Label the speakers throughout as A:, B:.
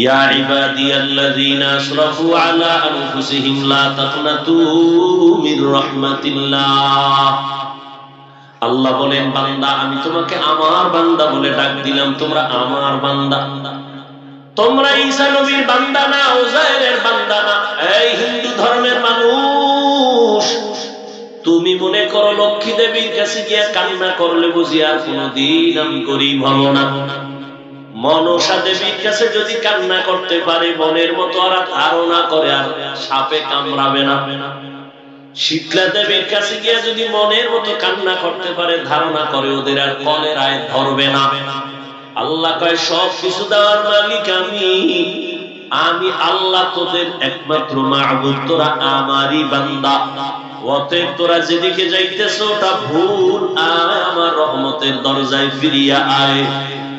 A: يا عبادي الذين أسرفوا على أنفسهم لا تقنطوا من رحمة الله আল্লাহ বলেন বান্দা আমি তোমাকে আমার বান্দা বলে ডাক দিলাম তোমরা আমার বান্দা তোমরা ঈসা নবীর বান্দা না ওজাইরের বান্দা না এই হিন্দু ধর্মের মানুষ তুমি মনে করো লক্ষ্মী দেবীর কাছে গিয়ে কান্না করলে বুঝি আর কোনদিন আমি গরিব হব না মনসা দেবীর কাছে যদি কান্না করতে পারে, মনের মতো আর ধারণা করে আর সাপে কামড়াবে না। শীতলা দেবীর কাছে গিয়ে যদি মনের মতো কান্না করতে পারে, ধারণা করে, ওদের আর কলের আয় ধরবে না। আল্লাহ কয় সব কিছু দেওয়ার মালিক আমি। আমি আল্লাহ তোদের একমাত্র মাহবুব, তোরা আমারই বান্দা। অতএব তোরা যেদিকে যাইতেছ, ওটা ভুল আমার রহমতের দরজায় ফিরিয়া আয়।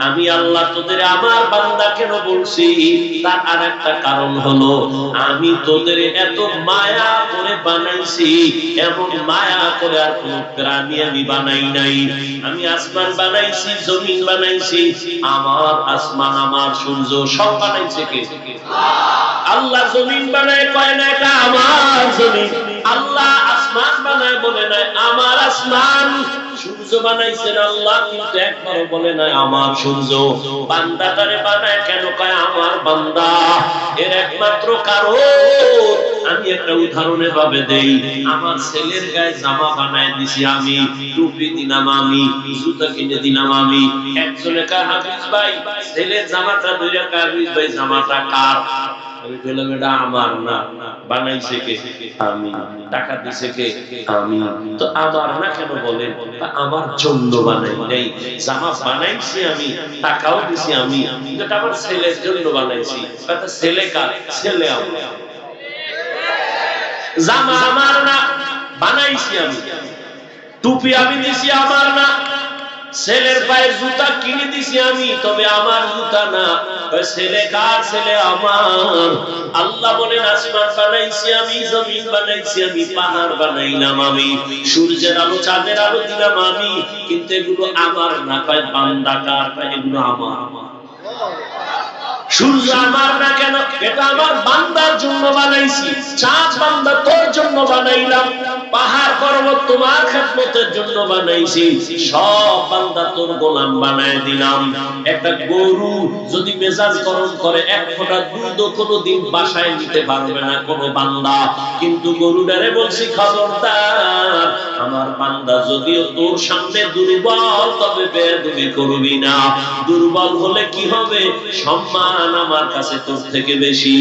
A: আমি আল্লাহ তোদের আমার বান্দা কেন বলছি, তার আর একটা কারণ হলো, আমি তোদের এত মায়া করে বানাইছি, এমন মায়া করে আর কোন প্রাণী আমি বানাই নাই। আমি আসমান বানাইছি, জমিন বানাইছি, আমার আসমান আমার সূর্য সব বানাইছে কে? আল্লাহ জমিন বানায় কয় না, এটা আমার জমিন। আল্লাহ আসমান বানায় বলে নাই, আমার আসমান সূর্য বানাইছেন আল্লাহ, কিন্তু একবারও বলে নাই, আমার সূর্য। বান্দাটারে বানায় কেন? আমার বান্দা, এর একমাত্র কারণ আমি একটা উদাহরণে ভাবে দেই। আমার ছেলের গায়ে জামা বানায় দিছি আমি, টুপি দিলাম আমি, জুতা কিনে দিলাম আমি। একজনে কয়, হাফিজ ভাই, ছেলের জামাটা দুইটা হাফিজ ভাই, জামাটা কার? আমি বললাম, এটা আমার না। বানাইছে কে? আমি। টাকা দিছে কে? আমি। তো আমার না কেন বলেন আমার জন্য বানাই নাই। জামা বানাইছি আমি, টাকাও দিছি আমি। এটা আমার ছেলের জন্য বানাইছি। ছেলে কার? ছেলে আমার। জামা আমার না, বানাইছি আমি। টুপি আমি দিছি আমার না। ছেলের পায়ে জুতা কিনে দিছি আমি, তবে আমার জুতা না। ওই ছেলে, কার ছেলে? আমার। আল্লাহ বলেন, আসমান বানাইছি আমি, জমিন বানাইছি আমি, পাহাড় বানাইলাম আমি। সূর্যের আলো, চাঁদের আলো দিলাম আমি। কিন্তু এগুলো আমার না পায় বান্দা, কার? এগুলো আমার। সূর্য আমার না কেন? এটা আমার বান্দার জন্য বানাইছি, চাঁদ বান্দা তোর জন্য বানাইলাম, পাহাড় পর্বত তোমার খেদমতের জন্য বানাইছি, সব বান্দা তোর গোলাম বানায় দিলাম। একটা গরু যদি মেজাজ গরম করে, এক ফোঁটা দুধ কোনো দিন বাসায় নিতে পারবে না কোনো বান্দা। কিন্তু গরুটারে বলছি, খবরদার, আমার বান্দা যদিও তোর সামনে দুর্বল, তবে বেদবি করবি না। দুর্বল হলে কি হবে? সম্মান আমার কাছে তোর থেকে বেশি।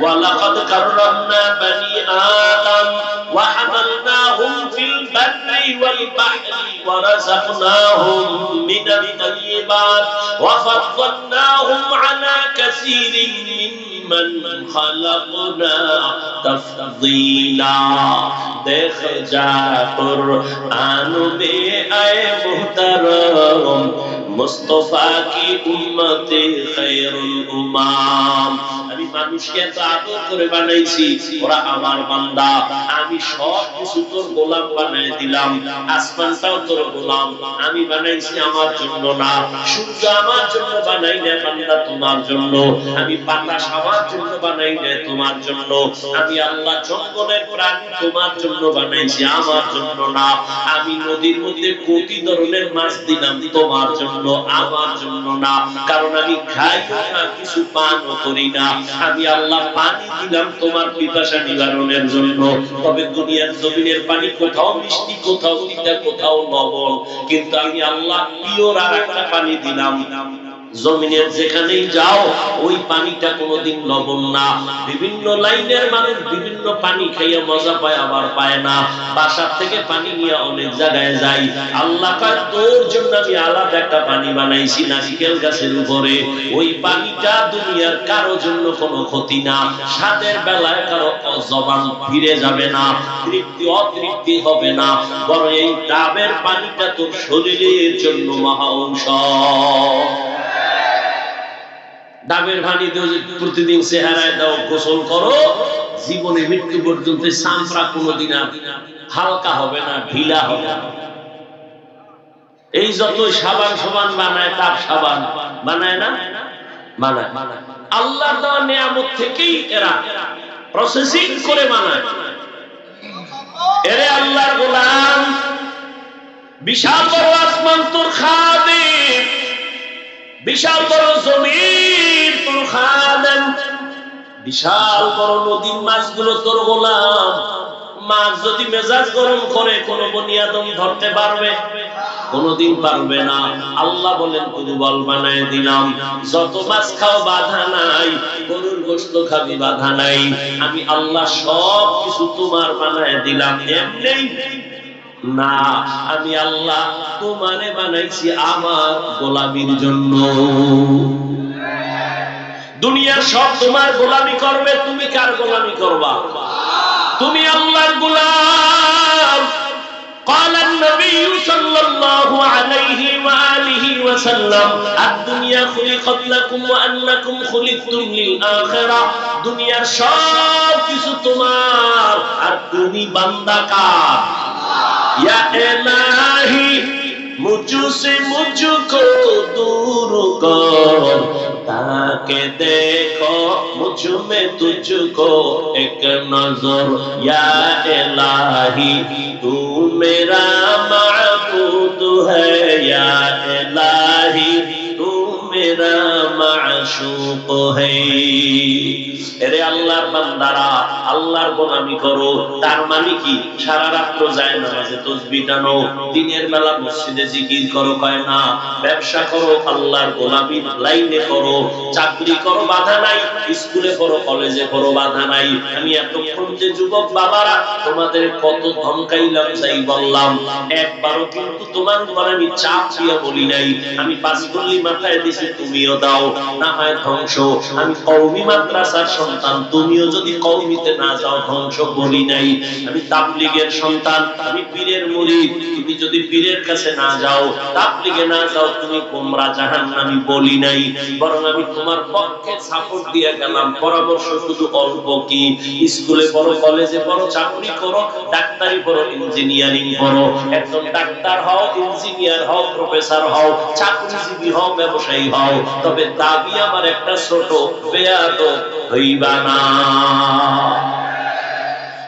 A: ولقد كرمنا بني آدم وحملناهم في البر والبحر ورزقناهم من الطيبات وفضلناهم على كثير ممن خلقنا تفضيلا. دخ جا قرآن میں اے محترم مصطفیٰ کی امت خیر الامام۔ মানুষকে এত আদর করে বানাইছি, ওরা আমার বান্দা। আমি সব কিছু তোর গোলাম বানাই দিলাম, আসমানটাও তোর গোলাম। আমি বানাইছি আমার জন্য না, সূর্য আমার জন্য বানাই না বান্দা তোমার জন্য। আমি বাতাস আমার জন্য বানাই না তোমার জন্য। আমি আল্লাহ জঙ্গলের প্রাণী তোমার জন্য বানাইছি, আমার জন্য না। আমি নদীর মধ্যে কোটি ধরনের মাছ দিলাম, তোমার জন্য, আমার জন্য না। কারণ আমি খাই না, কিছু পানও করি না। আমি আল্লাহ পানি দিলাম তোমার পিপাসা নিবারণের জন্য। তবে দুনিয়ার জমিনের পানি কোথাও মিষ্টি, কোথাও তিতা, কোথাও লবণ। কিন্তু আমি আল্লাহ পিওর আর একটা পানি দিলাম। জমিনের যেখানেই যাও, ওই পানিটা কোনোদিন লবণ না। বিভিন্ন লাইনের মানুষ বিভিন্ন পানি খাইয়া মজা পায়, আবার পায় না। বাসার থেকে পানি নিয়ে অনেক জায়গায় যাই। আল্লাহ তোর জন্য আমি আলাদা একটা পানি বানাইছি নারিকেল গাছের উপরে। ওই পানিটা দুনিয়ার কারও জন্য কোনো ক্ষতি না। স্বাদের বেলায় কারও জবান ফিরে যাবে না, তৃপ্তি অতৃপ্তি হবে না। বরং এই ডাবের পানিটা তোর শরীরের জন্য মহা ঔষধ। ডাবের পানি প্রতিদিন চেহারায় দাও, গোসল করো, জীবনে মৃত্যু পর্যন্ত সামরা কোনোদিন আর হালকা হবে না, ঢিলা হবে না। এই যত সাবান সাবান বানায়, তার সাবান বানায় না? মানায় আল্লাহর দেওয়া নিয়ামত থেকেই এরা প্রসেসিং করে মানায় এরে আল্লাহর গোলাম, বিশাল বড় আসমান তোর খাদেম, বিশাল বড় জমিন বিশাল বড় নদীর মাছগুলো তোর গোলাম। মাছ যদি মেজাজ গরম করে, কোন বনিয়াদম ধরতে পারবে? কোনদিন পারবে না। আল্লাহ বলেন, দুর্বল বানায় দিলাম। যত মাছ খাও, বাধা নাই। গরুর গোস্ত খাবি, বাধা নাই। আমি আল্লাহ সব কিছু তোমার বানায় দিলাম। এমনি? না, আমি আল্লাহ তোমারে বানাইছি আমার গোলামির জন্য। দুনিয়া সব তোমার গোলামি করবে, তুমি কার গোলামি করবা? তুমি আল্লাহর গোলাম। قال النبي صلى الله عليه وآله وسلم الدنيا خلقت لكم وأنكم خلقتم للآخرة সব কিছু তোমার। আর তুমি বান্দা কার? ইয়া ইলাহি মুজু মুজু দূর কর। তাকে দেখো, মুঝমে তুঝকো, এক নজর, ইয়া এলাহি, তু মেরা মাবুদ হে, ইয়া এলাহি, তু মেরা মাশুক হে। এরে আল্লাহর বান্দারা, আল্লাহর গোলামি করো। তার মানে কি? সারা রাত্র যায় নামাজে তসবি টানো। দিনের বেলা মসজিদে জিকির করো, কয় না, ব্যবসা করো, আল্লাহর গোলামির লাইনে করো। চাকরি করো, বাধা নাই। স্কুলে পড়ো, কলেজে পড়ো, বাধা নাই। আমি এতক্ষণ যে যুবক বাবারা, তোমাদের কত ধমকাইলাম চাই বললাম। একবারও কিন্তু তোমার উপর আমি চাপ দিয়ে বলি নাই। আমি পাঁচ গল্লি মাথায় দিছি, তুমিও দাও। না হয় ধ্বংস। আমি কৌমি মাদ্রাসার সন্তান, তুমিও যদি কৌমিতে না যাও, ধ্বংস বলি নাই। আমি তাবলিগের সন্তান, আমি পীরের মুরিদ। তুমি যদি পীরের কাছে না যাও, তাবলিগে না যাও, তুমি গোমরা জাহান আমি বলি নাই। বরং আমি তোমার পক্ষে সাপোর্ট দিয়ে গেলাম। পরামর্শ শুধু অল্প কি? স্কুলে পড়ো, কলেজে পড়ো, চাকরি করো, ডাক্তারি পড়ো, ইঞ্জিনিয়ারিং পড়ো। একজন ডাক্তার হও, ইঞ্জিনিয়ার হও, প্রফেসর হও, চাকরিজীবী হও, ব্যবসায়ী হও। তবে দাবি আমার একটা ছোট বেয়াদ না।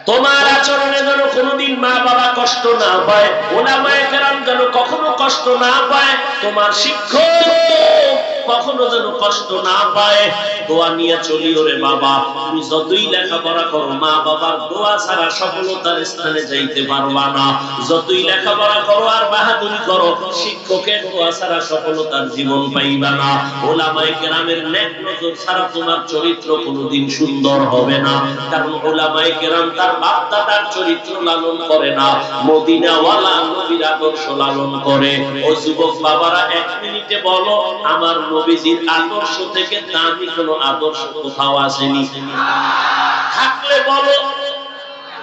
A: তোমার আচরণে যেন কোনোদিন মা বাবা কষ্ট না পায়, ওলামায়ে কেরাম যেন কখনো কষ্ট না পায়, তোমার শিক্ষক। কখনো যেন কষ্ট না পায়। দোয়া নিয়ে চলি ওরে বাবা। তুমি যতই লেখাপড়া করো, মা বাবার দোয়া ছাড়া সফলতার স্থানে যাইতে পারবা না। যতই লেখাপড়া করো আর বাহাদুরি করো, শিক্ষকের দোয়া ছাড়া সফলতার জীবন পাইবা না। ওলামায়ে কেরামের নেক নজর ছাড়া তোমার চরিত্র কোনোদিন সুন্দর হবে না। কারণ ওলামায়ে কেরাম তার বাপ দাদার চরিত্র লালন করে না। মদিনাওয়ালা নবীর আদর্শ লালন করে। ও যুবক বাবারা, এক মিনিটে বলো, আমার নবীজির আদর্শ থেকে দামি কোনো আদর্শ কোথাও আসেনি। থাকলে বলো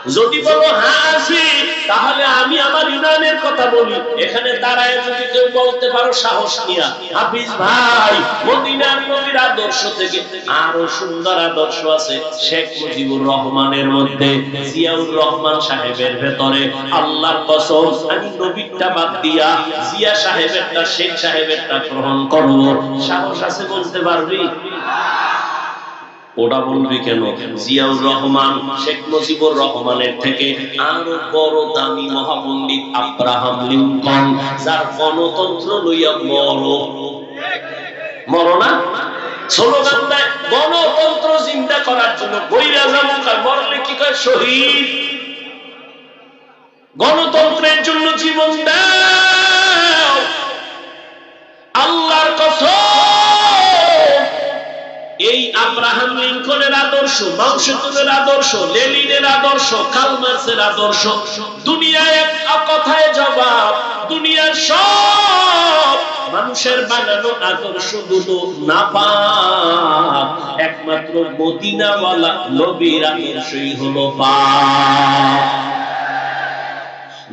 A: যদি বলো হ্যাঁ আছে তাহলে আমি আমার ইমানের কথা বলি। এখানে দাঁড়ায় যদি কেউ বলতে পারো, সাহস নিয়া। হাফিজ ভাই মদিনার নবীর আদর্শ থেকে আরও সুন্দর আদর্শ আছে শেখ মুজিবুর রহমানের মধ্যে, জিয়াউর রহমান সাহেবের ভেতরে। আল্লাহর কসম, আমি নবীরটা বাদ দিয়া জিয়া সাহেবেরটা, শেখ সাহেবেরটা গ্রহণ করব। সাহস আছে বলতে পারবি? ওটা বলবি কেন? জিয়াউর রহমান, শেখ মুজিবুর রহমানের থেকে আরও বড় দামি মহাপণ্ডিত আব্রাহাম লিঙ্কন, যার গণতন্ত্র লইয়া মর। মর না? দেয়, গণতন্ত্র চিন্তা করার জন্য যাব আর মরলে কি কয় শহীদ? গণতন্ত্রের জন্য জীবন দাও আব্রাহাম লিঙ্কনের আদর্শ মাংসেতুনের আদর্শ লেলিনের আদর্শ কালমার্সের আদর্শ। দুনিয়ায় এক কথায় জবাব, দুনিয়ার সব মানুষের বানানো আদর্শগুলো না পাক একমাত্র মদিনাওয়ালা নবীর আদর্শই হলো পাক।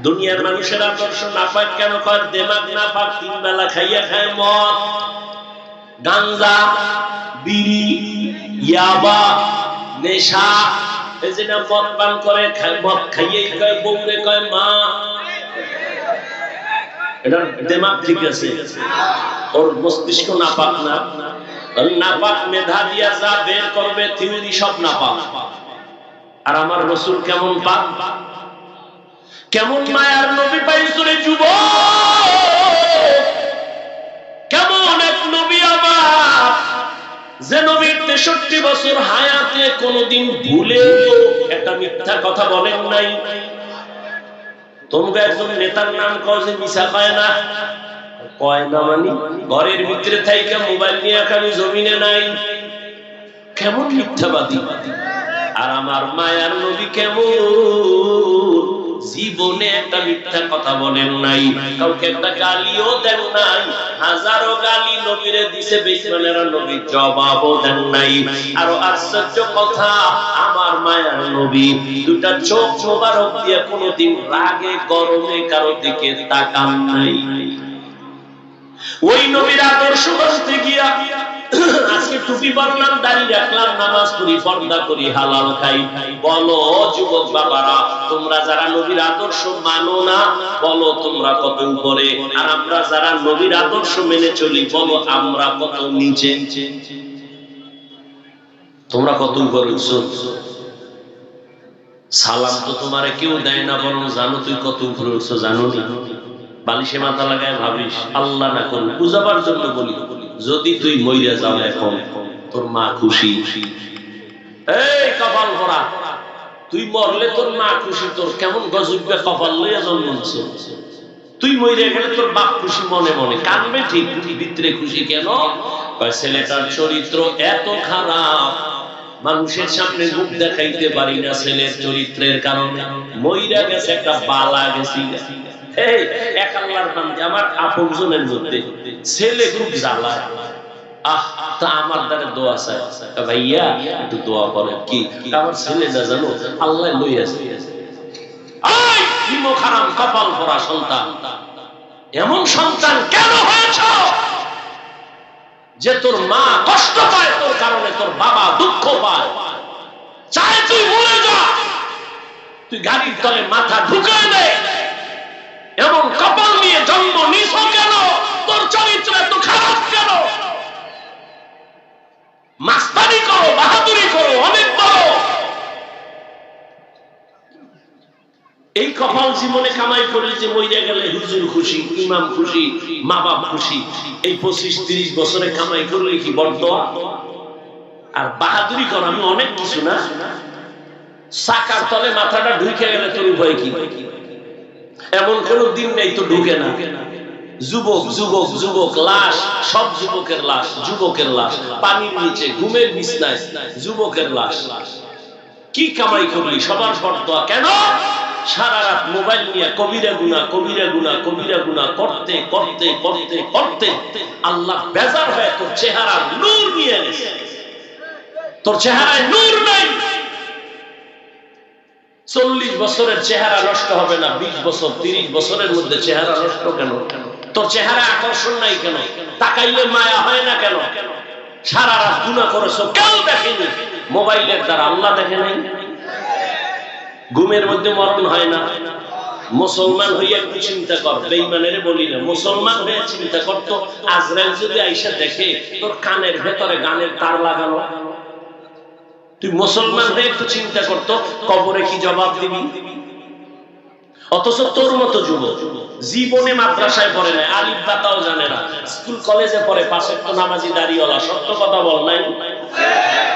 A: দুনিয়ার মানুষের আদর্শ না পাক কেন কর দেমাগ না পাক তিন বেলা খাইয়া খায় মদ গাঞ্জা বিড়ি ইয়াবা, নেশা মদ পান করে মদ খাইয়ে কয়, বউরে কয়, মা। এটার দেমাগ ঠিক আছে। ওর মস্তিষ্ক না। পাক না নাপাক মেধা দিয়া যা বের করবে থিওরি সব নাপাক। আর আমার রসুল কেমন পাক? কেমন মায়ার নবী পাইছরে যুব তেষট্টি বছর হায়াতে কোনদিন ভুলে একটা মিথ্যা কথা বলেন নাই। তোমরা একজন নেতার নাম কও যে, মিশা পায় না। কয় না মানি? ঘরের ভিতরে থাইকা মোবাইল নিয়ে খালি জমিনে নাই। কেমন মিথ্যাবাদী? আর আমার মায়ার নবী কেমন? জীবনে একটা মিথ্যা কথা বলেন নাই। কাউকে একটা গালিও দেন নাই। হাজারো গালি নবীরে দিছে বেসমানেরা নবী জবাবও দেন নাই। আরও আশ্চর্য কথা, আমার মায়ার নবী দুটা চোখ মোবারক দিয়ে কোনোদিন রাগে, গরমে কারও দিকে তাকান নাই। ওই নবীর আদর্শ বসতে গিয়া আজকে টুপি পরলাম রাখলাম, নামাজ পর্দা করি, হালাল খাই। বলো, যুবক বাবারা, তোমরা যারা নবীর আদর্শ মানো না, বলো তোমরা কত উপরে। আর আমরা যারা নবীর আদর্শ মেনে চলি, বলো আমরা কত নিচে। তোমরা কত উপরে সালাম তো তোমারে কেউ দেয় না, বরং জানো তুই কত উপরে উঠছো, জানো নি? বালিশে মাথা লাগায় ভাবিস, আল্লাহ না করুন বুঝাবার জন্য বলি। যদি তুই মইরা যাও এখন, তোর মা খুশি। এই কপাল ভরা, তুই মরলে তোর মা খুশি, তোর কেমন গজবে কপাল লইয়া জন্মছ তুই মইরে গেলে তোর বাপ খুশি মনে মনে, কানবে ঠিক ভিতরে খুশি কেন? ছেলেটার চরিত্র এত খারাপ, মানুষের সামনে মুখ দেখাইতে পারি না ছেলের চরিত্রের কারণে। মইরা গেছে একটা বালা গেছি। এই, এক আল্লাহর আমার আপনজনের মধ্যে ছেলে খুব জ্বালায়। আহ, তা আমার দোয়া চাই ভাইয়া, একটু দোয়া করেন। কি? আমার জানো, আল্লাহ এমন সন্তান কেন হয়েছ? যে তোর মা কষ্ট পায়, তোর কারণে তোর বাবা দুঃখ পায়। তুই তুই গাড়ির তলে মাথা ঢুকায় দে। এমন কপাল নিয়ে জন্ম নিছ কেন? তোর চরিত্র এত খারাপ কেন? মাস্তানি করো, বাহাদুরি করো, অনেক বড়। এই কপাল জীবনে কামাই করে যে মইরা গেলে হুজুর খুশি, ইমাম খুশি মা বাপ খুশি। এই পঁচিশ, তিরিশ বছরে কামাই করলে কি বড্ড আর বাহাদুরি কর আমি অনেক কিছু না? সাকার তলে মাথাটা ঢুকে গেলে তোর ভয় কি? এমন কোন দিন নেই তো ঢুকে না। যুবক যুবক যুবক, লাশ, সব যুবকের লাশ যুবকের লাশ। পানির নিচে ঘুমের বিছনায়, যুবকের লাশ। কি কামাই করলি? সবার ফর্দা কেন? সারা রাত মোবাইল নিয়ে কবিরা গুনা কবিরা গুনা কবিরা গুনা করতে করতে করতে করতে আল্লাহ বেজার হয়ে তোর চেহারা নূর নিয়ে তোর চেহারায় নূর নাই। চল্লিশ বছরের চেহারা নষ্ট হবে না, বিশ বছর, তিরিশ বছরের মধ্যে চেহারা নষ্ট কেন? তোর চেহারা আকর্ষণ নাই কেন? তাকাইলে মায়া হয় না কেন? সারা রাত গুণা করেছ, কেউ দেখেনি? মোবাইলের দ্বারা আল্লাহ দেখে নাই? ঘুমের মধ্যে মরণ হয় না? মুসলমান হইয়া একটু চিন্তা কর বেইমানের বলি না, মুসলমান হয়ে চিন্তা করতো আজরাইল যদি আইসা দেখে, তোর কানের ভেতরে গানের তার লাগানো। তুই মুসলমান হয়ে একটু চিন্তা করতো কবরে কি জবাব দিবি? অথচ তোর মতো যুবক জীবনে মাদ্রাসায় পড়ে নাই, আলিফ বাতাও জানে না, স্কুল কলেজে পড়ে পাশে তো নামাজি দাঁড়িয়েওয়ালা সত্য কথা বল নাই?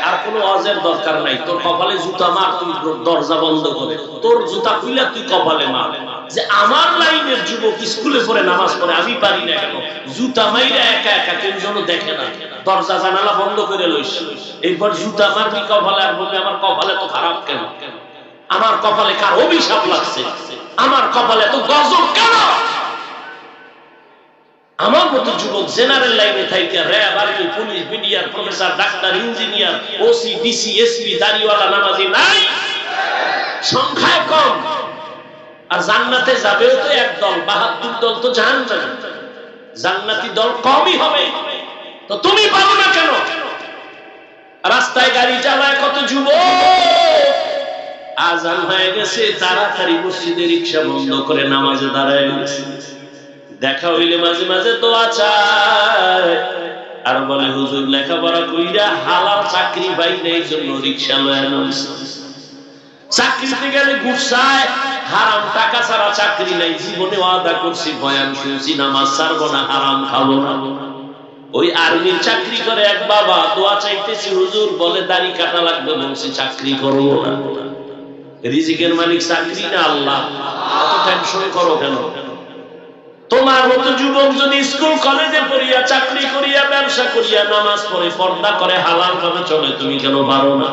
A: আর কোনো অজের দরকার নাই, তোর কপালে জুতা মার, তুই দরজা বন্ধ করে, তোর জুতা খুলে তুই কপালে মার। যে আমার লাইনের যুবক স্কুলে পড়ে নামাজ পড়ে, আমি পারি না কেন? জুতা মাইরা একা একা কেউ যেন দেখে না। দরজা জানালা বন্ধ করে লইস। এরপর জুতা মারবি কপালে আর বলবে আমার কপালে তো খারাপ কেন? আমার কপালে কার অভিশাপ লাগছে? আমার কপালে তো গজব কেন? আমার মতো যুবক জেনারেল লাইনে থাকে RAB, army, police, BDR, professor, doctor, engineer, OC, DC, SP, দাড়িওয়ালা, নামাজি নাই। সংখ্যায় কম। আর জান্নাতে যাবেও তো এক দল, বাহাত্তর দল তো জাহান্নামে জান্নাতি দল কমই হবে। তো তুমি পাবো না কেন? রাস্তায় গাড়ি চালায় কত যুবক? আজান হয়ে গেছে, তাড়াতাড়ি মসজিদে রিক্সা বন্ধ করে নামাজে দাঁড়ায় গেছে। দেখা হইলে মাঝে মাঝে দোয়া চায়। আর বলে, হুজুর, লেখাপড়া কইরা হালাল চাকরি পাই নাই জন্য রিক্সা লয়ে নামছে চাকরিতে গেলে গুসায় হারাম টাকা ছাড়া চাকরি নাই। জীবনে ওয়াদা করছি, বয়ান শুনছি, নামাজ ছাড়বো না, হারাম খাব না। ওই আর্মির চাকরি করে এক বাবা, দোয়া চাইতেছি, হুজুর বলে, দাড়ি কাটা লাগবে, বলছি, চাকরি করব না। রিজিকের মালিক চাকরি না, আল্লাহ। এত টেনশন করো কেন? তোমার মতো যুবক যদি স্কুল, কলেজে পড়িয়া, চাকরি করিয়া, ব্যবসা করিয়া, নামাজ পড়ে, পর্দা করে, হালাল ভাবে চলে, তুমি কেন পারো না?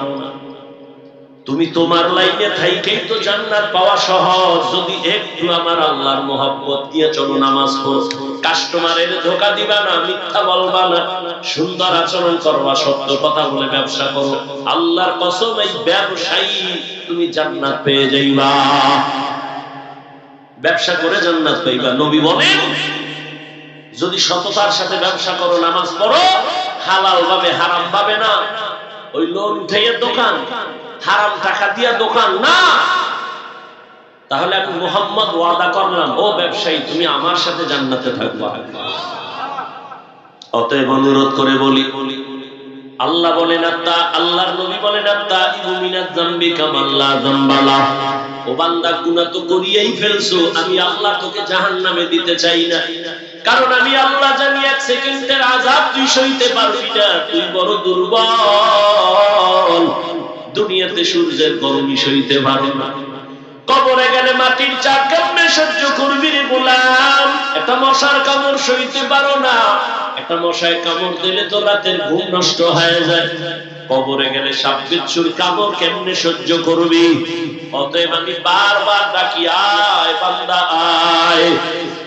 A: তুমি তোমার লাইনে থাইকেই তো জান্নাত পাওয়া সহজ। যদি একটু আমার আল্লাহর মোহাব্বত দিয়ে চলো নামাজ পড়ো। কাস্টমারের ধোকা দিবা না, মিথ্যা বলবা না। সুন্দর আচরণ করবা সত্য কথা বলে ব্যবসা করো। আল্লাহর কসম, এই ব্যবসায়ী তুমি জান্নাত পেয়ে যাইবা। ব্যবসা করে জান্নাত পাইবা। নবী বলেন, যদি সততার সাথে ব্যবসা করো, নামাজ পড়ো, হালাল ভাবে হারাম ভাবে না। ওই লোন উঠাইয়া দোকান। হারাম টাকা দিয়া দোকান না। তাহলে আমি মোহাম্মদ ওয়াদা করলাম, ও ব্যবসায়ী, তুমি আমার সাথে জান্নাতে থাকবা। অতএব অনুরোধ করে বলি, আল্লাহ বলেন, আত্মা, আল্লাহর নবী বলেন, আত্মা ইউমিনাত জামবি কামাল্লা জামবালা ও বান্দা, গুনাহ তো করিয়াই ফেলছো, আমি আল্লাহ তোকে জাহান্নামে দিতে চাই না। কারণ আমি আল্লাহ জানি, এক সেকেন্ডের আযাব তুই সইতে পারবি না, তুই বড় দুর্বল। দুনিয়াতে সূর্যের গরমই সইতে পারো না। কবরে গেলে মাটির চাপ কেমনে সহ্য করবি রে গোলাম? একটা মশার কামড় সইতে পারো না। একটা মশায় কামড় দিলে তো রাতের ঘুম নষ্ট হয়ে যায়। কবরে গেলে সাপ বিচ্ছুর কামড় কেমনে সহ্য করবি? অতএব আমি বারবার ডাকি, আয় বান্দা, আয়।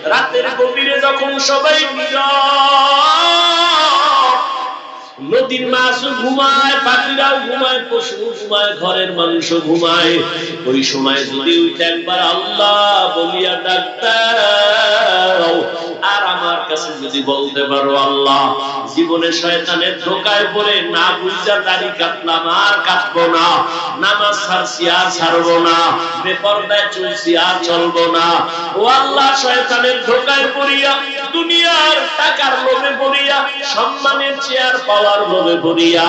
A: রাতের গভীরে যখন সবাই নীরব নদীর মাছও ঘুমায় পাখিরাও ঘুমায় পশু ঘুমায়, ঘরের মানুষও ঘুমায়। ওই সময় যদি একবার আল্লাহ বলিয়া ডাক্তার আর আমার কাছে যদি বলতে পারো, আল্লাহ, জীবনে শয়তানের ধোকায় পড়ে না বুঝা দাড়ি কাটলাম, আর কাটবো না। নামাজ ছাড়ছি, আর ছাড়বো না। চলছি, আর চলবো না। ও আল্লাহ, শয়তানের ধোকায় পড়িয়া দুনিয়ার টাকার লোভে পড়িয়া সম্মানের চেয়ার পাওয়ার লোভে পড়িয়া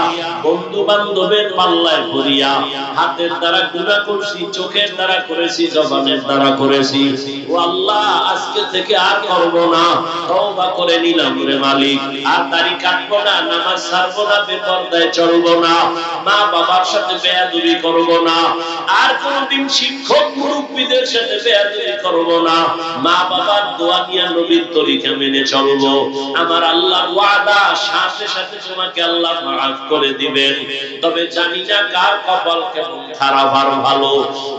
A: বন্ধু বান্ধবের পাল্লায় পড়িয়া হাতের দ্বারা গুণা করছি, চোখের দ্বারা করেছি, জবানের দ্বারা করেছি। ও আল্লাহ, আজকে থেকে আর করব না। তওবা করে নিলাম রে মালিক। আর দাড়ি কাটবো না, নামাজ ছাড়বো না, বেপরদায় চলবো না মা বাবার সাথে বেয়াদবি করব না, আর কোনদিন শিক্ষক মুরব্বীদের সাথে বেয়াদবি করব না। মা বাবার দোয়া নিয়ে নবীর তরিকা মেনে চলবো। আমার আল্লাহ ওয়াদা, সাথে সাথে তোমাকে আল্লাহ মাফ করে দিবেন। তবে জানি না কার কপাল কেমন খারাপ আর ভালো।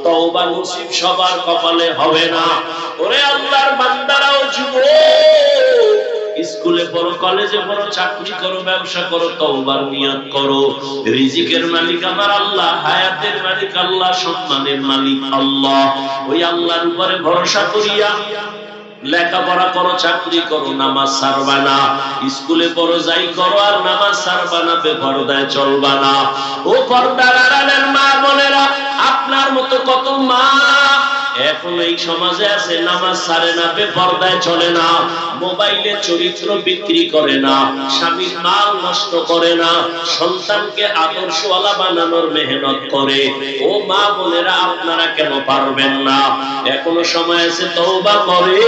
A: তওবা নসিব সবার কপালে হবে না। ওরে আল্লাহর বান্দারাও যুবক, স্কুলে পড়ো, কলেজে পড়ো, চাকরি করো, ব্যবসা করো, তওবার নিয়ত করো। রিজিকের মালিক আমার আল্লাহ, হায়াতের মালিক আল্লাহ, সম্মানের মালিক আল্লাহ। ওই আল্লাহর উপরে ভরসা করিয়া লেখাপড়া করো, চাকরি করো, নামাজ সারবা না। স্কুলে পড়ো, যাই করো, আর নামাজ সারবানা না, বেপরদায় চলবা না। ও পর্দার মা বোনেরা, আপনার মতো কত মা এখন এই সমাজে আছে, নামাজ সারে না, বেপরদায় চলে না, মোবাইলে চরিত্র বিক্রি করে না, স্বামীর মাল নষ্ট করে না, সন্তানকে আদর্শওয়ালা বানানোর মেহনত করে। ও মা বোনেরা, আপনারা কেন পারবেন না? এখনও সময় আছে করে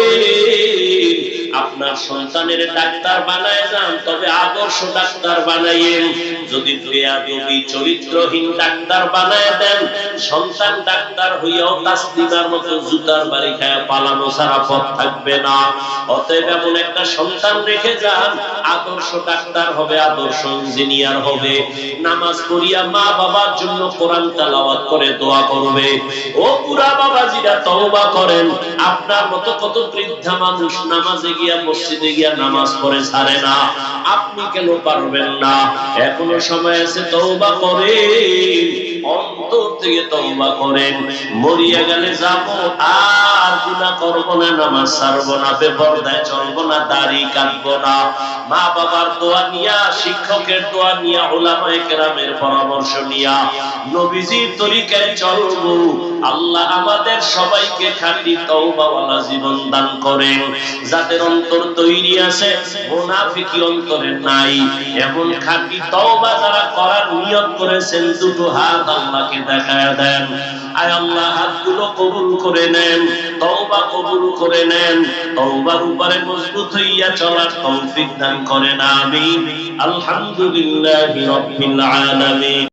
A: আপনার সন্তানের ডাক্তার বানায় যান, তবে আদর্শ ডাক্তার বানাইয়েন। যদি চরিত্রহীন ডাক্তার বানায় দেন, সন্তান ডাক্তার হইয়াও জুতার বাড়ি খায় পালানো ছাড়া পথ থাকবে না। অতএব এমন একটা সন্তান রেখে যান, আদর্শ ডাক্তার হবে, আদর্শ ইঞ্জিনিয়ার হবে। নামাজ পড়িয়া মা বাবার জন্য কোরআন করে দোয়া করবে। ও পুরা বাবাজিরা, তওবা করেন। আপনার মতো কত বৃদ্ধা মানুষ নামাজে গিয়া, মসজিদে গিয়া নামাজ পড়ে ছাড়ে না। আপনি কেন পারবেন না? এখনও সময় আছে, তওবা করেন। অন্তর থেকে তওবা করেন। মরিয়া গেলে যাব আর গুনাহ করব না, নামাজ ছাড়বো না, বেপরদায় চলবো না, দাড়ি কাটবো না। মা বাবার দোয়া নিয়া, শিক্ষকের দোয়া নিয়া, ওলামায়ে কেরামের পরামর্শ নিয়া, নবীজির তরিকায় চলবো। আল্লাহ আমাদের সবাইকে খাঁটি তওবাওয়ালা জীবন দান করেন। যাদের অন্তর তৈরি আছে, মুনাফিকি অন্তরে নাই। এমন খাঁটি তওবা যারা করার নিয়ত করেছেন, দুটো হাত আল্লাহকে দেখায় দেন। আয় আল্লাহ, হাতগুলো কবুল করে নেন, তওবা কবুল করে নেন। তওবার উপরে মজবুত হইয়া চলার তৌফিক দান করেন, আমিন। আলহামদুলিল্লাহি রাব্বিল আলামিন।